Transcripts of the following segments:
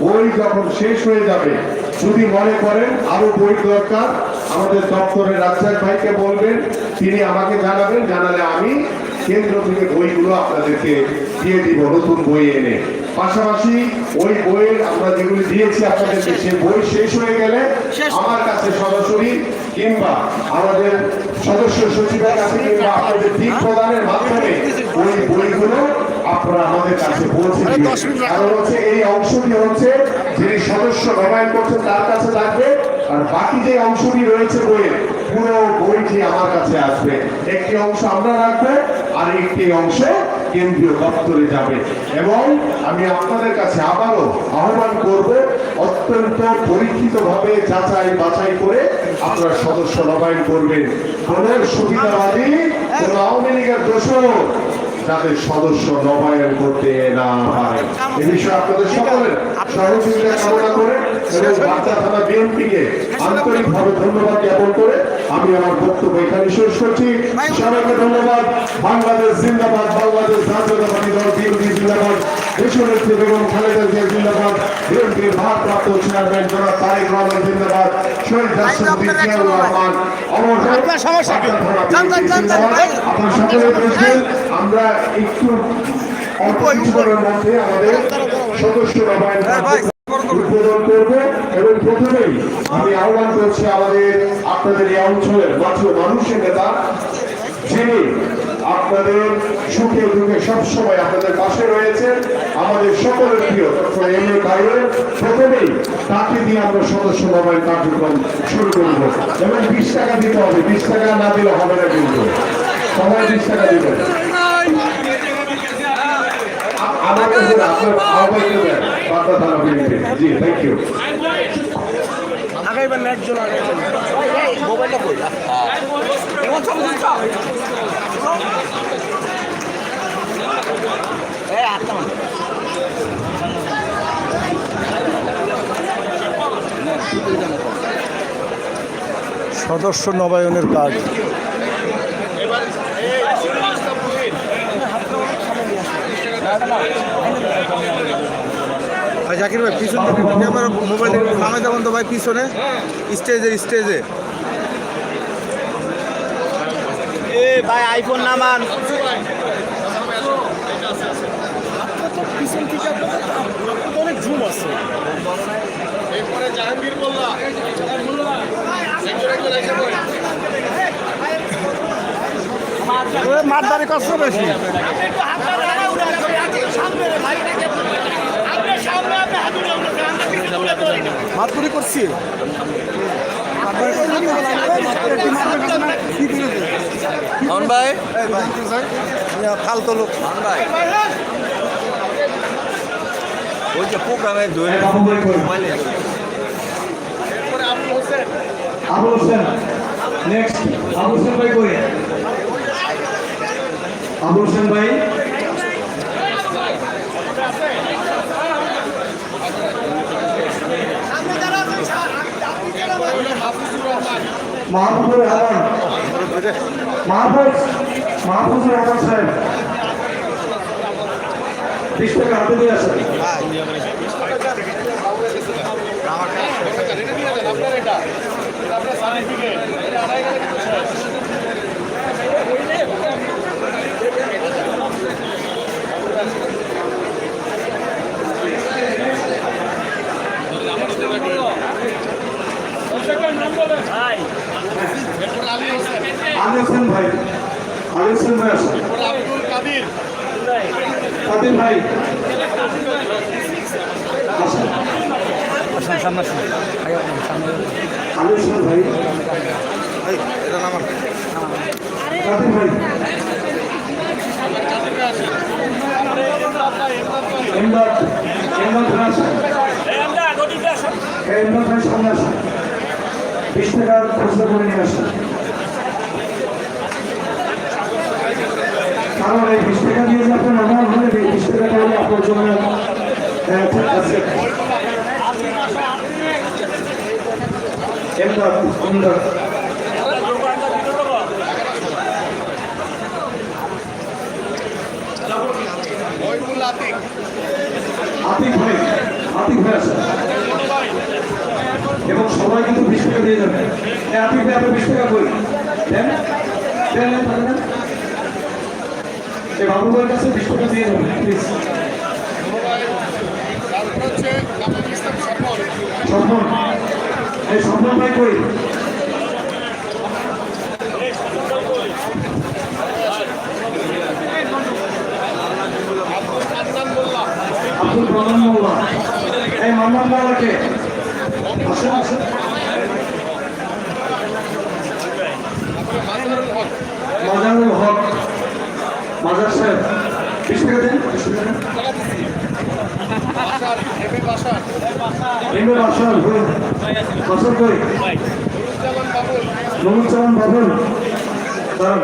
বই যখন শেষ হয়ে যাবে যদি মনে করেন আরও বই দরকার আমাদের দপ্তরের রাজ্জাক ভাইকে বলবেন তিনি আমাকে জানাবেন জানালে আমি কেন্দ্র থেকে বইগুলো আপনাদেরকে দিয়ে দিব নতুন বই এনে। পাশাপাশি ওই বইয়ের আমরা যেগুলি দিয়েছি আপনাদেরকে সেই বই শেষ হয়ে গেলে আমার কাছে সরাসরি কিংবা আমাদের সদস্য সচিবের কাছে কিংবা আপনাদের দিক প্রদানের মাধ্যমে ওই বইগুলো আপনারা আমাদের কাছে পৌঁছে হচ্ছে এই অংশটি হচ্ছে যিনি সদস্য নবায়ন করছেন তার কাছে থাকবে। আর বাকি যে অংশটি রয়েছে বইয়ের পুরো বইটি আমার কাছে আসবে। একটি অংশ আমরা রাখব আর একটি অংশ কেন্দ্রীয় দপ্তরে যাবে। এবং আমি আপনাদের কাছে আবারও আহ্বান করব অত্যন্ত পরীক্ষিতভাবে যাচাই বাছাই করে আপনারা সদস্য নবায়ন করবেন। কোন সুবিধাবাদী কোন আওয়ামী লীগের দোষর যাদের সদস্য নবায়ন করতে না পারে। এ বিষয়ে আপনাদের সকলের সহযোগিতা কামনা করে এবং বাচ্চা থানা বিএনপিকে আন্তরিকভাবে ধন্যবাদ জ্ঞাপন করে আমি আমার বক্তব্য এখানে শেষ করছি। সবাইকে ধন্যবাদ। বাংলাদেশ জিন্দাবাদ বাংলাদেশ জাতীয়তাবাদী দল বিএনপি জিন্দাবাদ দেশনেত্রী বেগম খালেদা জিয়া জিন্দাবাদ বিএনপির ভারপ্রাপ্ত চেয়ারম্যান জনাব তারেক রহমান জিন্দাবাদ শহীদ রাষ্ট্রপতি জিয়াউর রহমান অমর আপনার সকলে আমরা একটু অল্প কিছুক্ষণের মধ্যে আমাদের সদস্য নবায়ন উদ্বোধন করব এবং প্রথমেই আমি আহ্বান করছি আমাদের আপনাদের এই অঞ্চলের মাত্র মানুষের নেতা যিনি আপনাদের সুখে দুঃখে সবসময় আপনাদের পাশে রয়েছে আমাদের সকলের প্রিয় ডক্টর এম এ কাইয়ের প্রথমেই তাকে দিয়ে আমরা সদস্য নবায়ন কার্যক্রম শুরু করব। এবং বিশ টাকা দিতে হবে বিশ টাকা না দিলে হবে না কিন্তু। সবাই বিশ টাকা দিবেন। আমার কাছে আপনার দেন বার্তা থানা জি থ্যাংক ইউ আগাইবেন না একজন আগাইবেন মোবাইলটা কই? এমন ছবি দিচ্ছ এই আটটা সদস্য নবায়নের কাজ। ভাই জাকির ভাই পিছনে ক্যামেরা মোবাইল নামে দেবেন তো ভাই পিছনে। স্টেজে স্টেজে। এ ভাই আইফোন নামান। অনেক ঝুম আছে মারদারি কষ্ট বেশি মাতপুরি করছি। ভাই? ফালতু লোক। ভাই? ওই যে প্রোগ্রামে ধরে মোবাইলে আবু হোসেন নেক্সট আবু হোসেন ভাই কই? আবু হোসেন ভাই? মাহফুজুর রহমান। মাহফুজ মাহফুজুর রহমান সাহেব। বিশ হাতে নিয়ে আসেন। আলী হোসেন ভাই আলী হোসেন ভাই আসেন। কাদির ভাই আসেন। সামনে আসুন। আলী হোসেন ভাই এটা নামান কাদির ভাই এমদাদ এমদাদ ভাই আসেন। এমদাদ ভাই সামনে আসেন। বিশ টাকার খুচরা করে নিয়ে আসেন কারণ এই বিশ টাকা দিয়ে যে আপনার নর্মাল হলে এই বিশ টাকা তাহলে আপনার জন্য ঠিক আছে। এমদাদ এমদাদ আতিক ভাই আতিক ভাই আসেন এবং সবাই কিন্তু বিশ টাকা দিয়ে যাবে। আতিক ভাই আপনি বিশ টাকা করি? দেন ভাইয়ের কাছে বিশ টাকা দিয়ে যাবেন প্লিজ এই আব্দুল রহমান মোল্লা। এই মান্নান মোল্লাকে আসেন আসেন। মাজারুল হক মাজার সাহেব টাকা দেন এমএ বাসার বাসার কই? নুরুজ্জামান বাবুল। দাঁড়ান।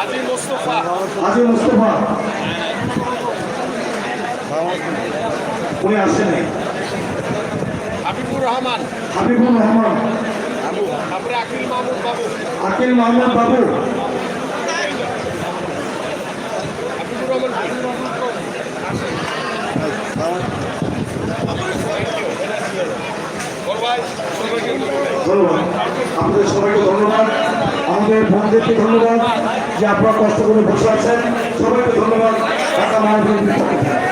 আজি মুস্তফা। উনি আসেনি হাবিবুর রহমান। হাবিবুর রহমান। তারপরে আকিল মাহমুদ বাবু। আকিল মাহমুদ বাবু। ধন্যবাদ। আপনাদের সবাইকে ধন্যবাদ। আমাদের বন্ধুদেরকে ধন্যবাদ যে আপনারা কষ্ট করে বসে আছেন। সবাইকে ধন্যবাদ। পক্ষ থেকে।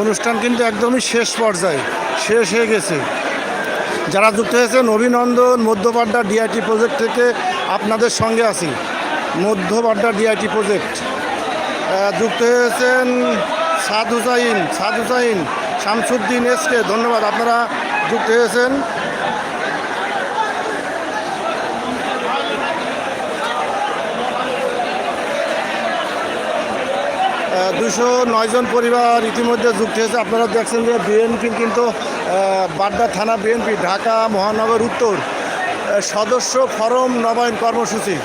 অনুষ্ঠান কিন্তু একদমই শেষ পর্যায়ে, শেষ হয়ে গেছে। যারা যুক্ত হয়েছেন, অভিনন্দন মধ্যপাড্ডা ডিআইটি প্রজেক্ট থেকে আপনাদের সঙ্গে আছি। মধ্যপাড্ডা ডিআইটি প্রজেক্ট যুক্ত হয়েছেন সাদ হুসাইন সাদ হুসাইন শামসুদ্দিন এসকে ধন্যবাদ। আপনারা যুক্ত হয়েছেন দুশো নয়জন পরিবার ইতিমধ্যে যুক্ত হয়েছে। আপনারা দেখছেন যে বিএনপির কিন্তু বাড্ডা থানা বিএনপি, ঢাকা মহানগর উত্তর সদস্য ফরম নবায়ন কর্মসূচি।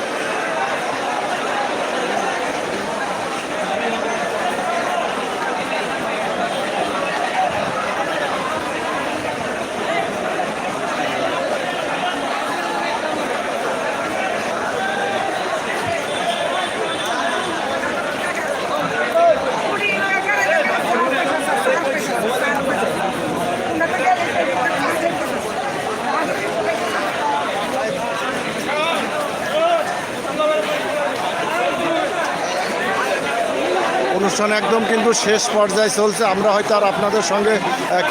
অনুষ্ঠান একদম কিন্তু শেষ পর্যায়ে চলছে। আমরা হয়তো আর আপনাদের সঙ্গে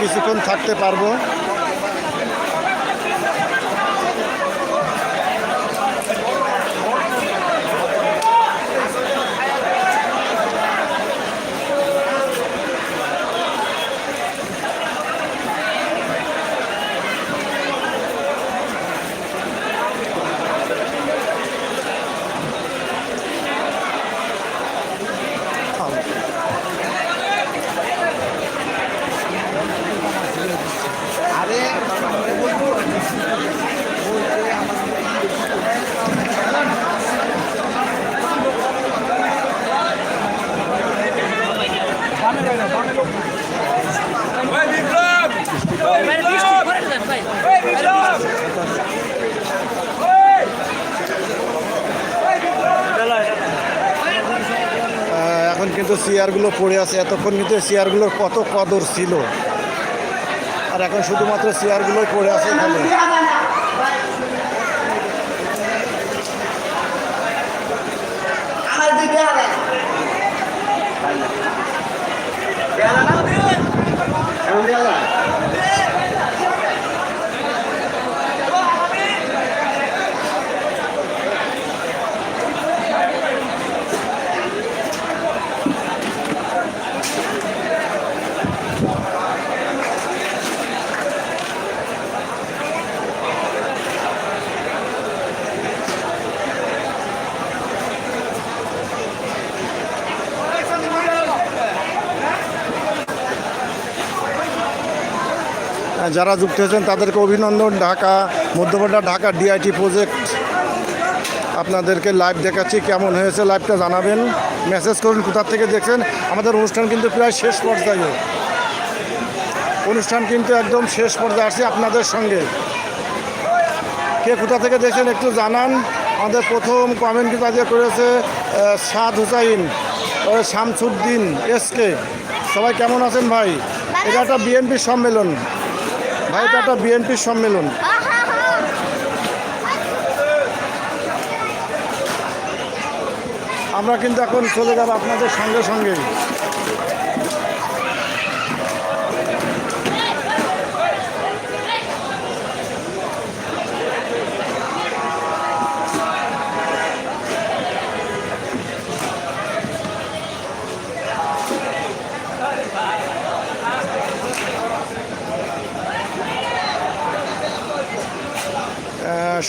কিছুক্ষণ থাকতে পারব। কিন্তু চেয়ারগুলো পড়ে আছে এতক্ষণ কিন্তু চেয়ারগুলোর কত কদর ছিল। আর এখন শুধুমাত্র চেয়ারগুলোই পড়ে আছে এখানে। Yeah. যারা যুক্ত হয়েছেন তাদেরকে অভিনন্দন। ঢাকা মধ্যপাড়া ঢাকা ডিআইটি প্রজেক্ট আপনাদেরকে লাইভ দেখাচ্ছি কেমন হয়েছে লাইভটা জানাবেন। মেসেজ করুন কোথা থেকে দেখছেন। আমাদের অনুষ্ঠান কিন্তু প্রায় শেষ পর্যায়ে। অনুষ্ঠান কিন্তু একদম শেষ পর্যায়ে আসছে আপনাদের সঙ্গে। কে কোথা থেকে দেখছেন একটু জানান। আমাদের প্রথম কমেন্ট কিন্তু আজকে করেছে সাদ হুসাইন শামসুদ্দিন এসকে সবাই কেমন আছেন ভাই? এটা একটা বিএনপির সম্মেলন। এটা একটা বিএনপির সম্মেলন। আমরা কিন্তু এখন চলে যাব আপনাদের সঙ্গে সঙ্গে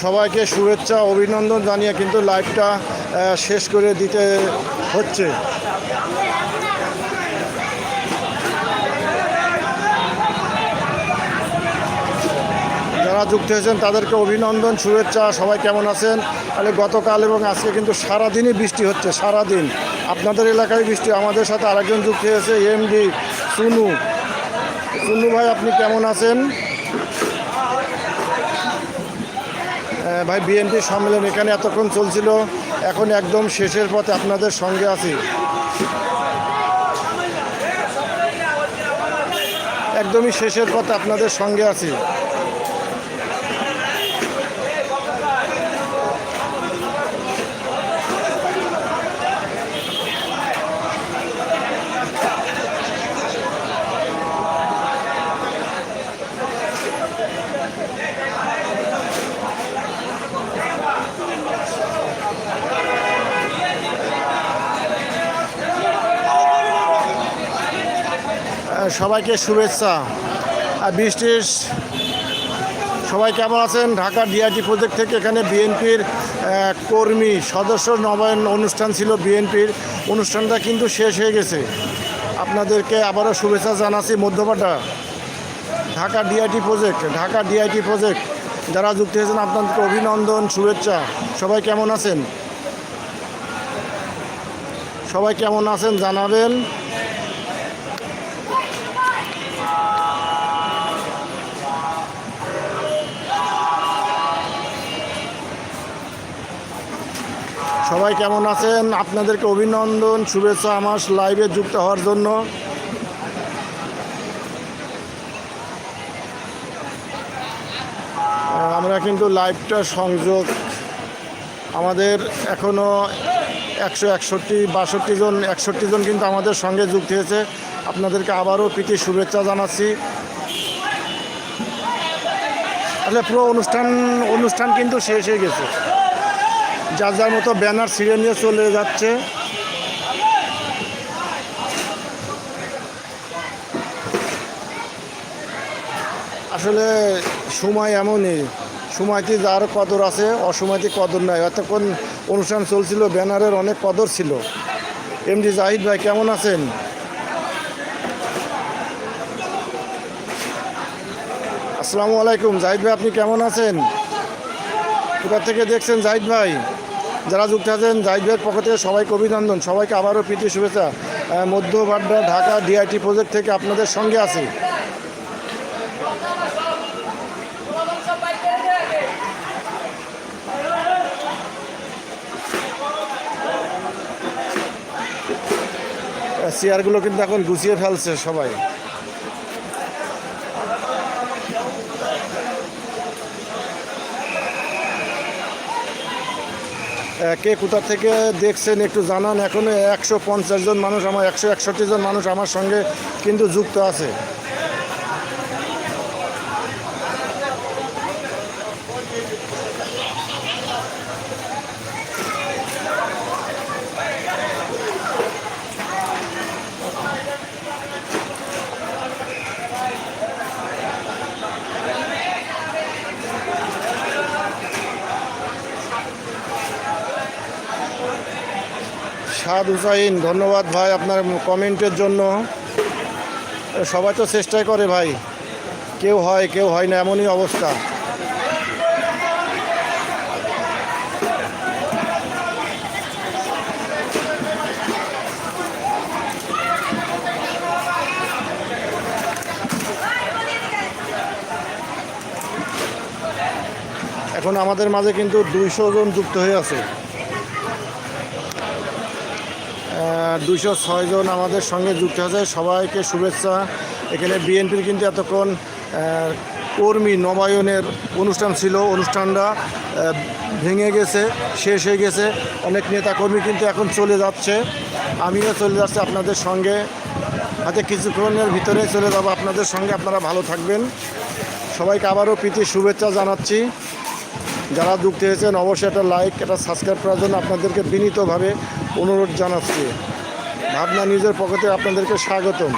সবাইকে শুভেচ্ছা, অভিনন্দন জানিয়ে কিন্তু লাইভটা শেষ করে দিতে হচ্ছে। যারা যুক্ত হয়েছেন, তাদেরকে অভিনন্দন, শুভেচ্ছা, সবাই কেমন আছেন? তাহলে গতকাল এবং আজকে কিন্তু সারাদিনই বৃষ্টি হচ্ছে, সারাদিন। আপনাদের এলাকায় বৃষ্টি, আমাদের সাথে আরেকজন যুক্ত হয়েছে, এমডি সুনু। সুনু ভাই, আপনি কেমন আছেন? ভাই বিএনপি সম্মেলন এখানে এতক্ষণ চলছিল। এখন একদম শেষের পথে আপনাদের সঙ্গে আছি। একদমই শেষের পথে আপনাদের সঙ্গে আছি। সবাইকে শুভেচ্ছা। আর বৃষ্টির সবাই কেমন আছেন? ঢাকা ডিআইটি প্রজেক্ট থেকে এখানে বিএনপির কর্মী, সদস্য নবায়ন অনুষ্ঠান ছিল বিএনপির। অনুষ্ঠানটা কিন্তু শেষ হয়ে গেছে। আপনাদেরকে আবারও শুভেচ্ছা জানাচ্ছি Madhyapara Dhaka DIT project, Dhaka DIT project. যারা যুক্ত হয়েছেন, আপনাদেরকে অভিনন্দন, শুভেচ্ছা। সবাই কেমন আছেন? সবাই কেমন আছেন জানাবেন। সবাই কেমন আছেন? আপনাদেরকে অভিনন্দন, শুভেচ্ছা আমার লাইভে যুক্ত হওয়ার জন্য। আমরা কিন্তু লাইভটা সংযোগ, আমাদের এখনও একশো একষট্টি, বাষট্টি জন, একষট্টি জন কিন্তু আমাদের সঙ্গে যুক্ত হয়েছে। আপনাদেরকে আবারও প্রীতি শুভেচ্ছা জানাচ্ছি। আসলে পুরো অনুষ্ঠান অনুষ্ঠান কিন্তু শেষ হয়ে গেছে। যার যার মতো ব্যানার ছিঁড়ে নিয়ে চলে যাচ্ছে। আসলে সময় এমনই সময়তে যার কদর আছে অসময়টি কদর নাই। এতক্ষণ অনুষ্ঠান চলছিল, ব্যানারের অনেক কদর ছিল। এমডি জাহিদ ভাই, কেমন আছেন? আসসালামু আলাইকুম। জাহিদ ভাই, আপনি কেমন আছেন? কোথা থেকে দেখছেন জাহিদ ভাই? যারা যুক্ত আছেন, জাহিদ পক্ষ থেকে সবাইকে অভিনন্দন। সবাইকে আবারও প্রীতি, শুভেচ্ছা। মধ্য বাড্ডা ঢাকা ডিআইটি প্রজেক্ট থেকে আপনাদের সঙ্গে আছি। চেয়ারগুলো কিন্তু এখন গুছিয়ে ফেলছে সবাই। কে কোথা থেকে দেখছেন একটু জানান। এখনও একশো পঞ্চাশ জন মানুষ, আমার একশো একষট্টি জন মানুষ আমার সঙ্গে কিন্তু যুক্ত আছে। সাদ হুসাইন, ধন্যবাদ ভাই আপনার কমেন্টের জন্য। সবাই তো চেষ্টাই করে ভাই। কেউ হয় কেউ হয় না, এমনই অবস্থা। এখন আমাদের মাঝে কিন্তু দুইশো জন যুক্ত হয়ে আছে। দুইশো ছয়জন আমাদের সঙ্গে যুক্ত আছে। সবাইকে শুভেচ্ছা। এখানে বিএনপির কিন্তু এতক্ষণ কর্মী নবায়নের অনুষ্ঠান ছিল। অনুষ্ঠানটা ভেঙে গেছে, শেষ হয়ে গেছে। অনেক নেতাকর্মী কিন্তু এখন চলে যাচ্ছে। আমিও চলে যাচ্ছি আপনাদের সঙ্গে। হাতে কিছুক্ষণের ভিতরে চলে যাব আপনাদের সঙ্গে। আপনারা ভালো থাকবেন। সবাইকে আবারও প্রীতি শুভেচ্ছা জানাচ্ছি। যারা যুক্ত হয়েছেন, অবশ্যই একটা লাইক, একটা সাবস্ক্রাইব করার জন্য আপনাদেরকে বিনীতভাবে অনুরোধ জানাচ্ছি। ভাবনা নিজের পকেটে আপনাদেরকে স্বাগতম।